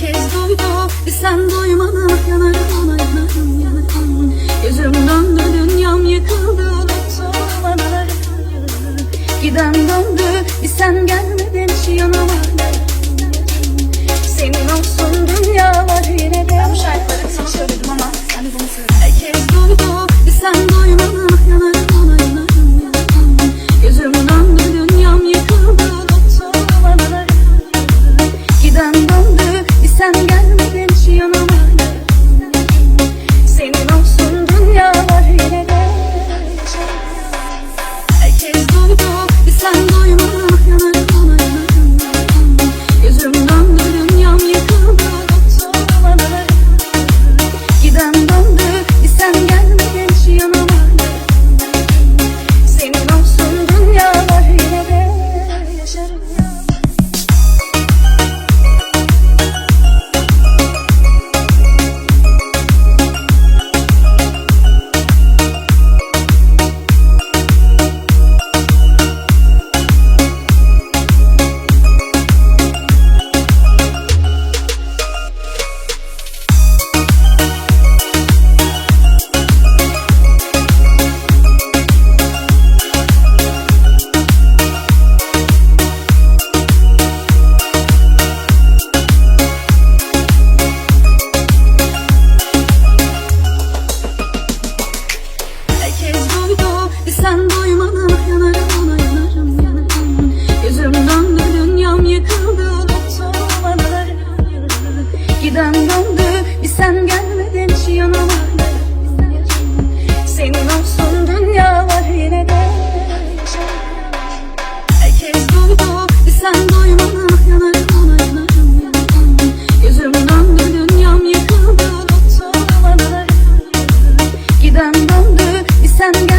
Herkes duydu. Sen duymadın Yanarım ona yanarım yanarım. Gözüm Giden döndü bir sen gelmedin hiç Senin olsun dünyalar yine de. Herkes duydu bir sen duymadın ah yanarım yanarım. Yanarım Gözüm döndü yıkıldı unuttum Giden döndü bir sen